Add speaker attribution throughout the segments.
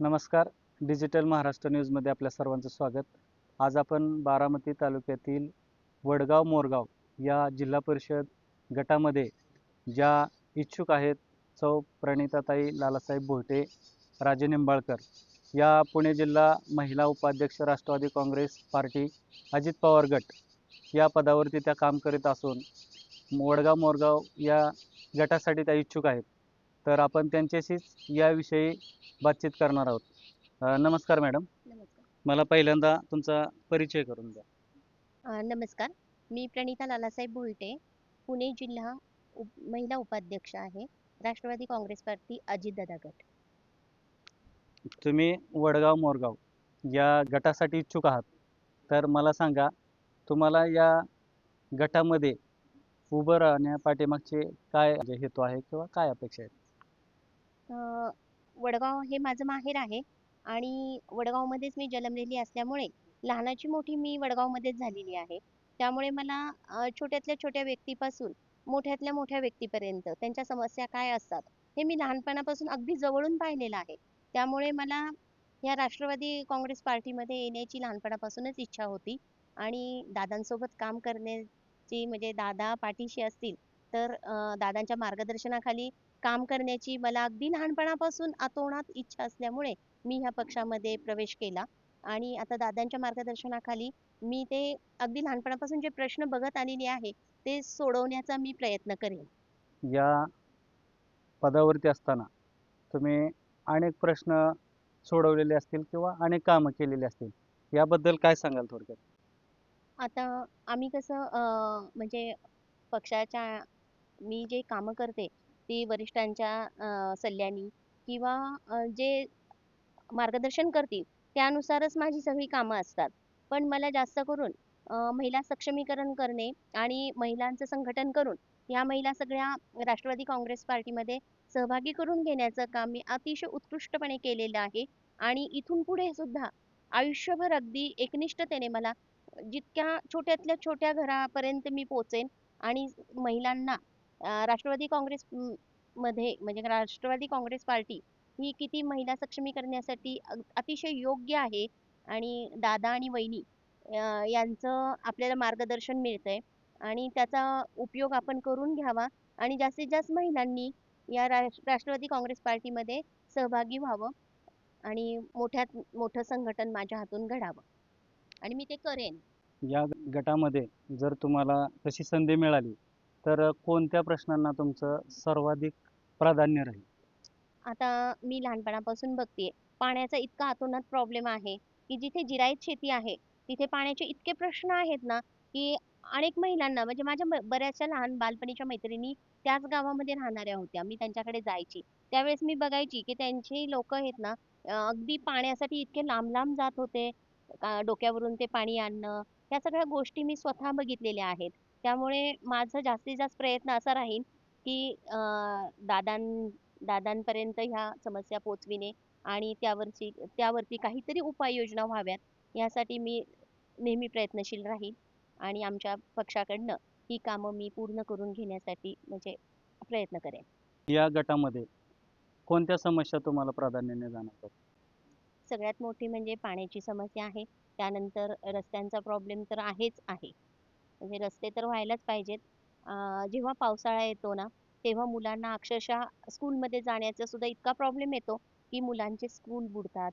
Speaker 1: नमस्कार. डिजिटल महाराष्ट्र न्यूजमध्ये आपल्या सर्वांचं स्वागत. आज आपण बारामती तालुक्यातील वडगाव मोरगाव या जिल्हा परिषद गटामध्ये ज्या इच्छुक आहेत सौ प्रणिताताई लालासाहेब भोटे राजे निंबाळकर या पुणे जिल्हा महिला उपाध्यक्ष राष्ट्रवादी काँग्रेस पार्टी अजित पवार गट या पदावरती त्या काम करीत असून वडगाव मोरगाव या गटासाठी त्या इच्छुक आहेत. तर आपण त्यांच्याशीच याविषयी बातचीत करणार आहोत. अ, नमस्कार मॅडम.
Speaker 2: नमस्कार.
Speaker 1: मला पहिल्यांदा तुमचा परिचय करून द्या.
Speaker 2: अ, नमस्कार. मी प्रणिता लालासाहेब भुलटे पुणे जिल्हा उप महिला उपाध्यक्ष आहे. राष्ट्रवादी काँग्रेस पार्टी अजितदादा गट.
Speaker 1: तुम्ही वडगाव मोरगाव या गटासाठी इच्छुक आहात. तर मला सांगा तुम्हाला या गटामध्ये उभं राहण्या पाठीमागचे काय म्हणजे हेतू आहे किंवा काय अपेक्षा आहेत?
Speaker 2: वडगाव हे माझं माहेर आहे आणि वडगावमध्येच मी जन्मलेली असल्यामुळे लहानाची मोठी मी वडगावमध्येच झालेली आहे. त्यामुळे मला छोट्यातल्या छोट्या व्यक्तीपासून मोठ्यातल्या मोठ्या व्यक्तीपर्यंत त्यांच्या समस्या काय असतात हे मी लहानपणापासून अगदी जवळून पाहिलेलं आहे. त्यामुळे मला या राष्ट्रवादी काँग्रेस पार्टीमध्ये येण्याची लहानपणापासूनच इच्छा होती आणि दादांसोबत काम करण्याची म्हणजे दादा पाठीशी असतील तर दादांच्या मार्गदर्शनाखाली काम करण्याची मला अगदी लहानपणापासून आतोनात इच्छा असल्यामुळे मी ह्या पक्षामध्ये प्रवेश केला. आणि आता दादांच्या मार्गदर्शनाखाली मी ते अगदी लहानपणापासून जे प्रश्न बघत आलेले आहे ते सोडवण्याचा मी प्रयत्न करेन.
Speaker 1: या पदावरती असताना तुम्ही अनेक प्रश्न सोडवलेले असतील किंवा अनेक कामं केलेली असतील याबद्दल काय सांगाल थोडक्यात?
Speaker 2: आता आम्ही कसं अं, म्हणजे पक्षाच्या मी जे कामं करते ती वरिष्ठांच्या सल्ल्यानी किंवा जे मार्गदर्शन करतील त्यानुसारच माझी सगळी कामं असतात. पण मला जास्त करून महिला सक्षमीकरण करणे आणि महिलांचं संघटन करून या महिला सगळ्या राष्ट्रवादी काँग्रेस पार्टीमध्ये सहभागी करून घेण्याचं काम मी अतिशय उत्कृष्टपणे केलेलं आहे. आणि इथून पुढे सुद्धा आयुष्यभर अगदी एकनिष्ठतेने मला जितक्या छोट्यातल्या छोट्या घरापर्यंत मी पोचेन आणि महिलांना अं, राष्ट्रवादी काँग्रेस मध्ये म्हणजे राष्ट्रवादी काँग्रेस पार्टी ही किती महिला सक्षमीकरणासाठी अतिशय योग्य आहे. आणि दादा आणि वहिनी यांचं आपल्याला मार्गदर्शन मिळतंय. आणि त्याचा उपयोग आपण करून घ्यावा. आणि जास्तीत जास्त महिलांनी या राष्ट्रवादी काँग्रेस पार्टीमध्ये सहभागी व्हावं. आणि मोठ्यात मोठं संघटन माझ्या हातून घडावं. आणि मी ते करेन.
Speaker 1: या गटामध्ये जर तुम्हाला तशी संधी मिळाली तर कोणत्या प्रश्नांना तुमचं सर्वाधिक प्राधान्य राहील?
Speaker 2: आता मी लहानपणापासून बघते पाण्याचा इतका अतोनात प्रॉब्लेम आहे की जिथे जिरायत शेती आहे तिथे पाण्याचे इतके प्रश्न आहेत ना की अनेक महिलांना म्हणजे माझ्या ब- बऱ्याचशा लहान बालपणीच्या मैत्रिणी त्याच गावामध्ये राहणाऱ्या होत्या मी त्यांच्याकडे जायची. त्यावेळेस मी बघायची की त्यांची लोक आहेत ना अगदी पाण्यासाठी इतके लांब लांब जात होते का- डोक्यावरून ते पाणी आणणं ह्या सगळ्या गोष्टी मी स्वतः बघितलेल्या आहेत. त्यामुळे माझं जास्तीत जास्त प्रयत्न असा राहील की अं, दादां दादांपर्यंत ह्या समस्या पोचविणे आणि त्यावरची त्यावरती काहीतरी उपाययोजना व्हाव्यात यासाठी मी नेहमी प्रयत्नशील राहील आणि आमच्या पक्षाकडनं ही कामं मी पूर्ण करून घेण्यासाठी म्हणजे प्रयत्न करेन.
Speaker 1: या गटामध्ये कोणत्या समस्या तुम्हाला प्राधान्याने जाणवतात?
Speaker 2: सगळ्यात मोठी म्हणजे पाण्याची समस्या आहे. त्यानंतर रस्त्यांचा प्रॉब्लेम तर आहेच आहे. म्हणजे रस्ते तर व्हायलाच पाहिजेत. अं, जेव्हा पावसाळा येतो ना तेव्हा मुलांना अक्षरशः स्कूलमध्ये जाण्याचा सुद्धा इतका प्रॉब्लेम येतो की मुलांचे स्कूल बुडतात.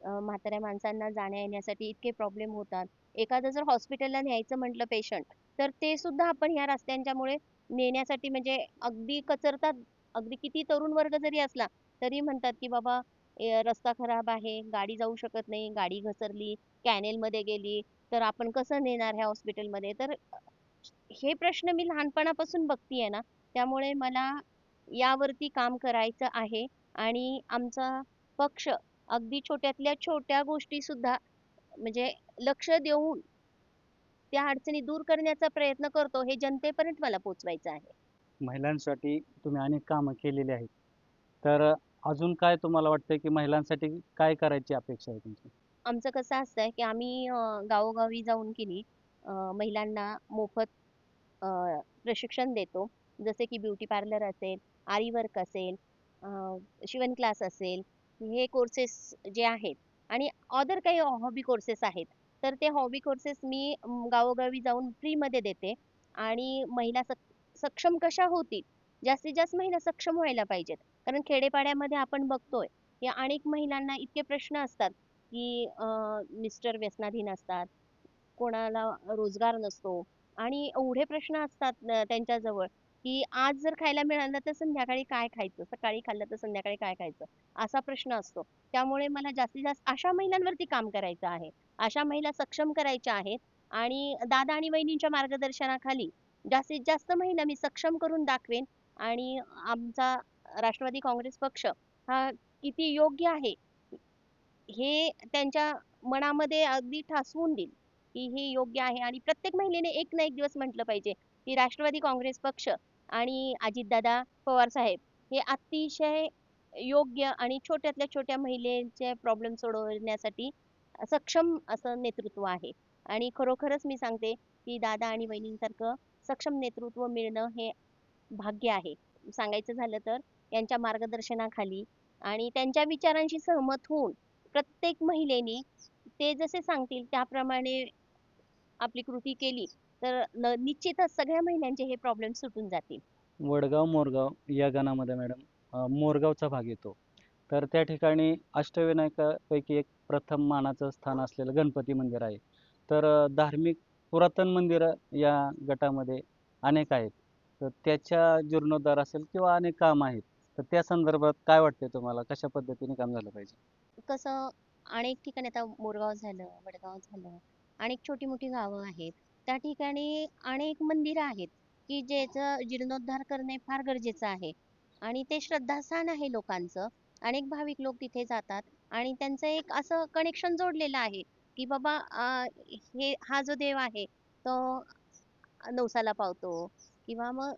Speaker 2: अं, म्हाताऱ्या माणसांना जाण्या येण्यासाठी इतके प्रॉब्लेम होतात. एखादं जर हॉस्पिटलला न्यायचं म्हटलं पेशंट तर ते सुद्धा आपण ह्या रस्त्यांच्यामुळे नेण्यासाठी म्हणजे अगदी कचरतात. अगदी किती तरुण वर्ग जरी असला तरी म्हणतात की बाबा रस्ता खराब आहे गाडी जाऊ शकत नाही गाडी घसरली कॅनेल मध्ये गेली तर आपण कसं नेणार ह्या हॉस्पिटलमध्ये? तर हे प्रश्न मी लहानपणापासून बघतीये ना त्यामुळे मला यावरती काम करायचं आहे आणि आमचा पक्ष अगदी छोट्यातल्या छोट्या गोष्टी सुद्धा म्हणजे लक्ष देऊन त्या अडचणी दूर करण्याचा प्रयत्न करतो हे जनतेपर्यंत मला पोचवायचं आहे.
Speaker 1: महिलांसाठी तुम्ही अनेक कामं केलेली आहेत. तर अजून काय तुम्हाला वाटतंय की महिलांसाठी काय करायची अपेक्षा आहे तुमची?
Speaker 2: आमचं कसं असतंय की आम्ही गावोगावी जाऊन की नाही अं, महिलांना मोफत अं, प्रशिक्षण देतो. जसे की ब्युटी पार्लर असेल आरी वर्क असेल अं, शिवण क्लास असेल हे कोर्सेस जे आहेत आणि अदर काही हॉबी कोर्सेस आहेत तर ते हॉबी कोर्सेस मी गावोगावी जाऊन फ्रीमध्ये देते आणि महिला सक सक्षम कशा होतील? जास्तीत जास्त महिला सक्षम व्हायला पाहिजेत. कारण खेडेपाड्यामध्ये आपण बघतोय की अनेक महिलांना इतके प्रश्न असतात की मिस्टर व्यसनाधीन असतात. कोणाला रोजगार नसतो. आणि एवढे प्रश्न असतात त्यांच्या त्यांच्याजवळ की आज जर खायला मिळालं तर संध्याकाळी काय खायचं? सकाळी खाल्लं तर संध्याकाळी काय खायचं? असा प्रश्न असतो. त्यामुळे मला जास्तीत जास्त अशा महिलांवरती काम करायचं आहे. अशा महिला सक्षम करायच्या आहेत. आणि दादा आणि वहिनींच्या मार्गदर्शनाखाली जास्तीत जास्त महिला मी सक्षम करून दाखवेन. आणि आमचा राष्ट्रवादी काँग्रेस पक्ष हा किती योग्य आहे हे त्यांच्या मनामध्ये अगदी ठासवून देईल की हे योग्य आहे. आणि प्रत्येक महिलेने एक ना एक दिवस म्हटलं पाहिजे की राष्ट्रवादी काँग्रेस पक्ष आणि अजितदादा पवार साहेब हे अतिशय योग्य आणि छोट्यातल्या छोट्या महिलेचे प्रॉब्लेम सोडवण्यासाठी सक्षम असं नेतृत्व आहे. आणि खरोखरच मी सांगते की दादा आणि वहिनींसारखं सक्षम नेतृत्व मिळणं हे भाग्य आहे. सांगायचं झालं तर यांच्या मार्गदर्शनाखाली आणि त्यांच्या विचारांशी सहमत होऊन प्रत्येक महिलेने ते जसे सांगतील त्याप्रमाणे आपली कृती केली तर न- निश्चितच सगळ्या महिलांचे हे प्रॉब्लेम सुटून जातील.
Speaker 1: वडगाव मोरगाव या गणामध्ये मॅडम मोरगावचा भाग येतो. तर त्या ठिकाणी अष्टविनायकापैकी एक प्रथम मानाचं स्थान असलेलं गणपती मंदिर आहे. तर धार्मिक पुरातन मंदिरं या गटामध्ये अनेक आहेत. तर त्याच्या जीर्णोद्धार असेल किंवा अनेक काम आहेत तर त्या संदर्भात काय वाटते तुम्हाला? कशा पद्धतीने काम झालं पाहिजे?
Speaker 2: कसं अनेक ठिकाणी आता मोरगाव झालं वडगाव झालं अनेक छोटी मोठी गावं आहेत. त्या ठिकाणी अनेक मंदिरं आहेत की ज्याचं जीर्णोद्धार करणे फार गरजेचं आहे. आणि ते श्रद्धास्थान आहे लोकांचं. अनेक भाविक लोक तिथे जातात आणि त्यांचं एक असं कनेक्शन जोडलेलं आहे की बाबा अं, हे हा जो देव आहे तो नवसाला पावतो. किंवा मग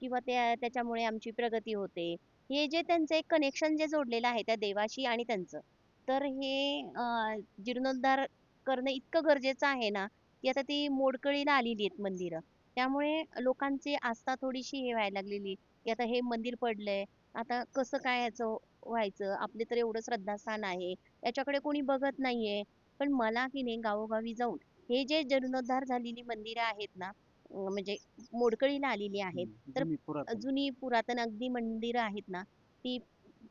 Speaker 2: किंवा त्या त्याच्यामुळे आमची प्रगती होते. हे जे त्यांचं एक कनेक्शन जे जोडलेलं आहे त्या देवाशी आणि त्यांचं तर हे अं, जीर्णोद्धार करणं इतकं गरजेचं आहे ना की आता ती मोडकळीला आलेली आहेत मंदिरं. त्यामुळे लोकांची आस्था थोडीशी हे व्हायला लागलेली की आता हे मंदिर पडलंय आता कसं काय याचं व्हायचं आपले तर एवढं श्रद्धास्थान आहे याच्याकडे कोणी बघत नाहीये. पण मला की नाही गावोगावी जाऊन हे जे जीर्णोद्धार झालेली मंदिरं आहेत ना म्हणजे मोडकळीला आलेली आहेत. तर
Speaker 1: जुनी पुरातन.
Speaker 2: अगदी मंदिरं आहेत ना ती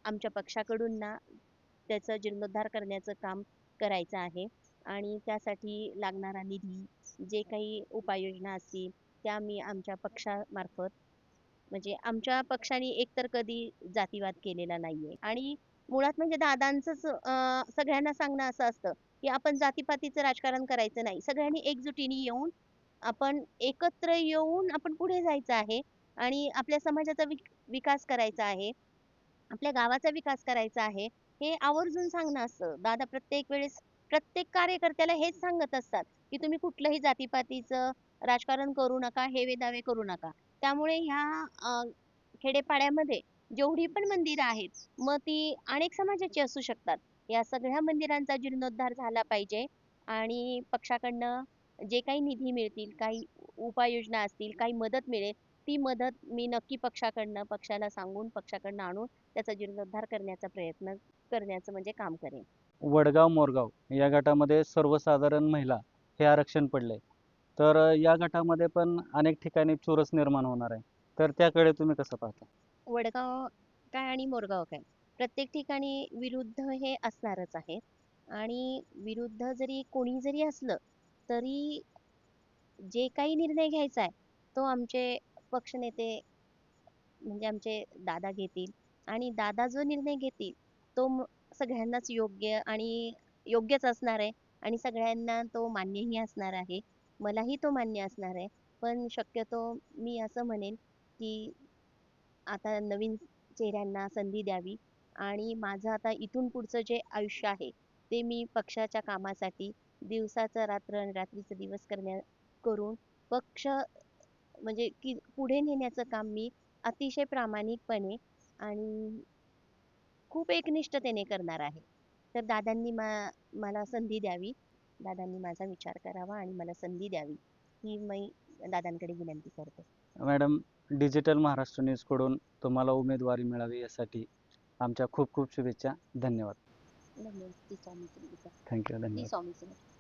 Speaker 2: आमच्या पक्षाकडून ना त्याचं जीर्णोद्धार करण्याचं काम करायचं आहे. आणि त्यासाठी लागणारा निधी जे काही उपाययोजना असतील त्या मी आमच्या पक्षामार्फत म्हणजे आमच्या पक्षाने एकतर कधी जातीवाद केलेला नाहीये. आणि मुळात म्हणजे दादांचंच सगळ्यांना सांगणं असं असतं की आपण जातीपातीचं राजकारण करायचं नाही. सगळ्यांनी एकजुटीने येऊन आपण एकत्र येऊन आपण पुढे जायचं आहे आणि आपल्या समाजाचा विक विकास करायचा आहे. आपल्या गावाचा विकास करायचा आहे. हे आवर्जून सांगणं असतं. दादा प्रत्येक वेळेस प्रत्येक कार्यकर्त्याला हेच सांगत असतात की तुम्ही कुठलंही जातीपातीचं राजकारण करू नका हेवे दावे करू नका. त्यामुळे ह्या खेडेपाड्यामध्ये जेवढी पण मंदिरं आहेत मग ती अनेक समाजाची असू शकतात. या सगळ्या मंदिरांचा जीर्णोद्धार झाला पाहिजे आणि पक्षाकडनं जे काही निधी मिळतील काही उपाययोजना असतील काही मदत मिळेल ती मदत मी नक्की पक्षाकडनं पक्षाला सांगून पक्षाकडनं आणून त्याचा जीर्णोद्धार करण्याचा प्रयत्न करण्याचं म्हणजे काम करेन.
Speaker 1: वडगाव मोरगाव या गटामध्ये सर्वसाधारण महिला हे आरक्षण पडले तर या गटामध्ये पण अनेक ठिकाणी चोरस निर्माण होणार आहे. तर त्याकडे तुम्ही कसं पाहता?
Speaker 2: वडगाव काय आणि मोरगाव काय? प्रत्येक ठिकाणी विरुद्ध हे असणारच आहे. आणि विरुद्ध जरी कोणी जरी असलं तरी जे काही निर्णय घ्यायचा आहे तो आमचे पक्षनेते म्हणजे आमचे दादा घेतील. आणि दादा जो निर्णय घेतील तो सगळ्यांनाच योग्य आणि योग्यच असणार आहे. आणि सगळ्यांना तो मान्यही असणार आहे. मलाही तो मान्य असणार आहे. पण शक्यतो मी असं म्हणेन की आता नवीन चेहऱ्यांना संधी द्यावी. आणि माझं आता इथून पुढचं जे आयुष्य आहे ते मी पक्षाच्या कामासाठी दिवसाचं रात्र आणि रात्रीचं दिवस करण्या करून पक्ष म्हणजे की पुढे नेण्याचं काम मी अतिशय प्रामाणिकपणे आणि खूप एकनिष्ठतेने करणार आहे. तर दादांनी मा मला संधी द्यावी. दादांनी माझा विचार करावा आणि मला संधी द्यावी ही मी दादांकडे विनंती करते.
Speaker 1: मॅडम डिजिटल महाराष्ट्र न्यूजकडून तुम्हाला उमेदवारी मिळावी यासाठी आमच्या खूप खूप शुभेच्छा. धन्यवाद.
Speaker 2: धन्यवाद.
Speaker 1: थँक्यू. धन्यवाद.